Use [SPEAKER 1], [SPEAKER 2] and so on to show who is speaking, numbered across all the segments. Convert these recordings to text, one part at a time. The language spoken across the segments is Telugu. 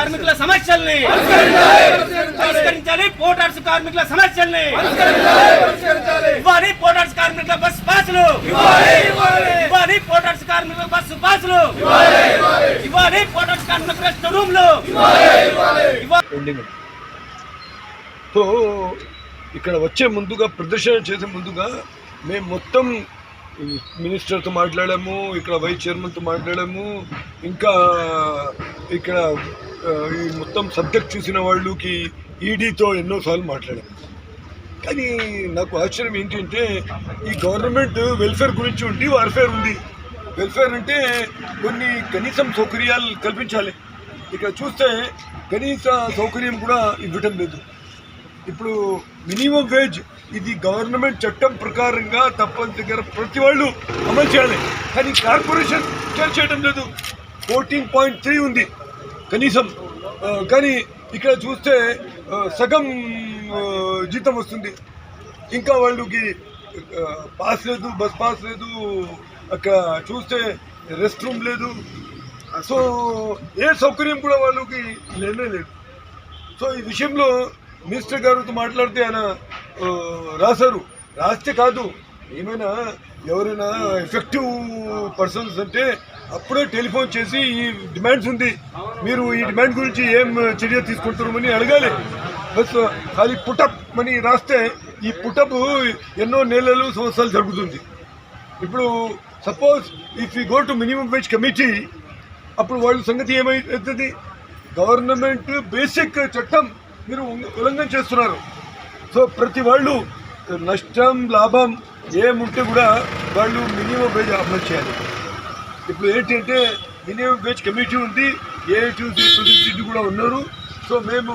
[SPEAKER 1] కార్మికుల సమస్యల్ని పరిష్కరించాలి. పోర్టర్స్ కార్మికుల సమస్యల్ని ఇవ్వాలి. పోర్టర్స్ కార్మికుల బస్ పాసులు. ఇవ్వాలి పోర్టర్స్ కార్మికుల బస్సు పాసులు. ఇవ్వాలి పోర్టర్స్ కార్మికుల రెస్ట్ రూమ్లు.
[SPEAKER 2] సో ఇక్కడ వచ్చే ముందుగా ప్రదర్శన చేసే ముందుగా మేము మొత్తం మినిస్టర్తో మాట్లాడాము ఇక్కడ వైస్ చైర్మన్తో మాట్లాడాము ఇంకా ఇక్కడ ఈ మొత్తం సబ్జెక్ట్ చూసిన వాళ్ళకి ఈడీతో ఎన్నోసార్లు మాట్లాడాను కానీ నాకు ఆశ్చర్యం ఏంటంటే ఈ గవర్నమెంట్ వెల్ఫేర్ గురించి ఉండి వార్ఫేర్ ఉంది. వెల్ఫేర్ అంటే కొన్ని కనీసం సౌకర్యాలు కల్పించాలి. ఇక్కడ చూస్తే కనీస సౌకర్యం కూడా ఇవ్వటం లేదు. ఇప్పుడు మినిమం వేజ్ ఇది గవర్నమెంట్ చట్టం ప్రకారంగా తప్పనిసరిగా ప్రతి వాళ్ళు అమలు చేయాలి. కానీ కార్పొరేషన్ చేయడం లేదు. ఫోర్టీన్ పాయింట్ త్రీ ఉంది. కనీసం కానీ ఇక్కడ చూస్తే సగం జీతం వస్తుంది. ఇంకా వాళ్ళకి పాస్ లేదు బస్ పాస్ లేదు అక్కడ చూస్తే రెస్ట్ రూమ్ లేదు. సో ఏ సౌకర్యం కూడా వాళ్ళకి లేనే లేదు. సో ఈ విషయంలో మినిస్టర్ గారితో మాట్లాడితే ఆయన రాశారు. రాస్తే కాదు ఏమైనా ఎవరైనా ఎఫెక్టివ్ పర్సన్స్ అంటే అప్పుడే టెలిఫోన్ చేసి ఈ డిమాండ్స్ ఉంది. మీరు ఈ డిమాండ్ గురించి ఏం చర్య తీసుకుంటారు అని అడగాలి. బస్ ఖాళీ పుటప్ అని రాస్తే ఈ పుటప్ ఎన్నో నెలలు సంవత్సరాలు జరుగుతుంది. ఇప్పుడు suppose if you go to minimum wage committee అప్పుడు వాళ్ళ సంగతి ఏమైతుంది? గవర్నమెంట్ బేసిక్ చట్టం మీరు ఉల్లంఘన చేస్తున్నారు. సో ప్రతి వాళ్ళు నష్టం లాభం ఏముంటే కూడా వాళ్ళు మినిమం వేజ్ అప్లై చేయాలి. ఇప్పుడు ఏంటంటే మినిమం వేజ్ కమిటీ ఉంది ఏఐటీసీ ప్రెసిడెంట్ కూడా ఉన్నారు. సో మేము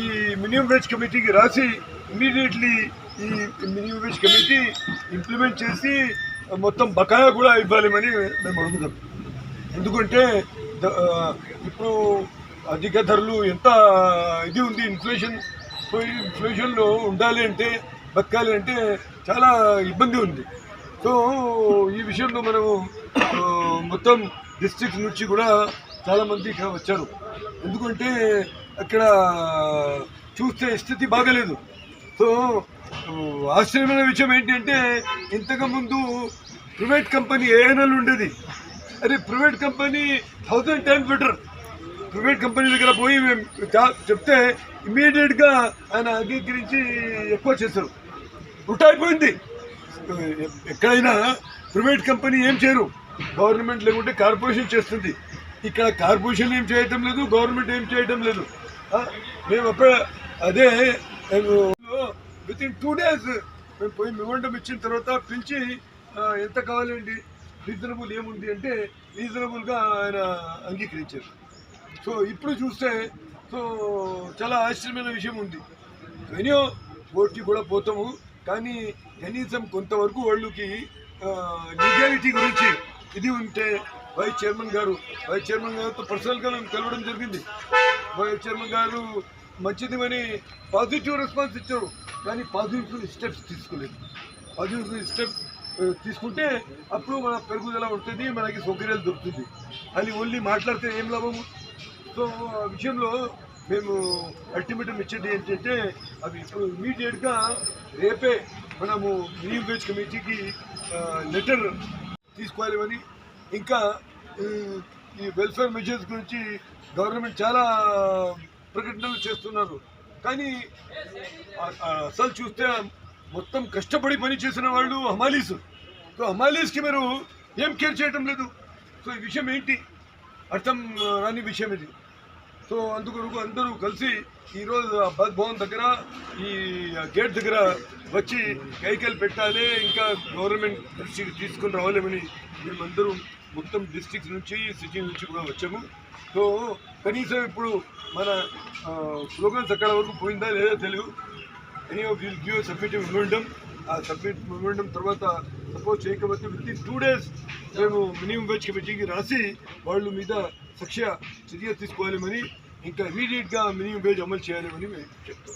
[SPEAKER 2] ఈ మినిమం వేజ్ కమిటీకి రాసి ఇమీడియట్లీ ఈ మినిమం వేజ్ కమిటీ ఇంప్లిమెంట్ చేసి మొత్తం బకాయా కూడా ఇవ్వాలని మేము అడుగుతాం. ఎందుకంటే ఇప్పుడు అధిక ధరలు ఎంత ఇది ఉంది ఇన్ఫ్లేషన్ సో ఇన్ఫ్లేషన్లో ఉండాలి అంటే బతకాలి అంటే చాలా ఇబ్బంది ఉంది. సో ఈ విషయంలో మనము మొత్తం డిస్ట్రిక్ట్ నుంచి కూడా చాలామంది ఇక్కడ వచ్చారు. ఎందుకంటే అక్కడ చూస్తే స్థితి బాగలేదు. సో ఆశ్చర్యమైన విషయం ఏంటంటే ఇంతకుముందు ప్రైవేట్ కంపెనీ ఏఎన్ఎల్ ఉండేది. అరే private company thousand times better private company దగ్గర పోయి మేము చా- చెప్తే ఇమీడియట్గా ఆయన అంగీకరించి ఎక్కువ చేస్తారు అయిపోయింది ఎక్కడైనా ప్రైవేట్ కంపెనీ ఏం చేయరు. గవర్నమెంట్ లేకుంటే కార్పొరేషన్ చేస్తుంది. ఇక్కడ కార్పొరేషన్ ఏం చేయటం లేదు గవర్నమెంట్ ఏం చేయటం లేదు. మేము అప్పుడ అదే విత్ ఇన్ టూ డేస్ మేము పోయి మెమోండం ఇచ్చిన తర్వాత పిలిచి ఎంత కావాలండి? రీజనబుల్ ఏముంది? అంటే రీజనబుల్గా ఆయన అంగీకరించారు. సో ఇప్పుడు చూస్తే సో చాలా ఆశ్చర్యమైన విషయం ఉంది. ఎనియో కోర్టుకి కూడా పోతాము. కానీ కనీసం కొంతవరకు వాళ్ళకి లీగాలిటీ గురించి ఇది ఉంటే వైస్ చైర్మన్ గారు వైస్ చైర్మన్ గారితో పర్సనల్గా మేము కలవడం జరిగింది. వైస్ చైర్మన్ గారు మంచిది అని పాజిటివ్ రెస్పాన్స్ ఇచ్చారు కానీ పాజిటివ్ స్టెప్స్ తీసుకోలేదు. పాజిటివ్ స్టెప్ తీసుకుంటే అప్పుడు మన పెరుగుదల ఉంటుంది మనకి సౌకర్యాలు దొరుకుతుంది. అని ఓన్లీ మాట్లాడితే ఏం లాభము? సో ఆ విషయంలో మేము అల్టిమేటం ఇచ్చేది ఏంటంటే అవి ఇప్పుడు ఇమీడియట్గా రేపే మనము మినిమం వేజ్ కమిటీకి లెటర్ తీసుకోవాలని. ఇంకా ఈ, ఈ వెల్ఫేర్ మెజర్స్ గురించి గవర్నమెంట్ చాలా ప్రకటనలు చేస్తున్నారు. కానీ అసలు చూస్తే మొత్తం కష్టపడి పని చేసిన వాళ్ళు హమాలీస్. సో హమాలీస్కి మీరు ఏం కేర్ చేయటం లేదు. సో ఈ విషయం ఏంటి? అర్థం రాని విషయం ఇది. సో అందుకొరకు అందరూ కలిసి ఈరోజు ఆ బస్ భవన్ దగ్గర ఈ గేట్ దగ్గర వచ్చి కైకలు పెట్టాలి ఇంకా గవర్నమెంట్ దృష్టికి తీసుకుని రావాలేమని మేమందరూ మొత్తం డిస్టిక్స్ నుంచి సిటీ నుంచి కూడా వచ్చాము. సో కనీసం ఇప్పుడు మన స్లోగన్స్ అక్కడ వరకు పోయిందా లేదా తెలియదు any of will give submit memorandum ఆ సబ్మిట్ మెమోండం తర్వాత సపోజ్ చేయకపోతే విత్ ఇన్ టూ డేస్ మేము మినిమం వేజ్ కమిటీకి రాసి వాళ్ళ మీద శిక్ష చర్య తీసుకోవాలని ఇంకా ఇమీడియట్గా మినిమం వేజ్ అమలు చేయాలని మేము చెప్తాం.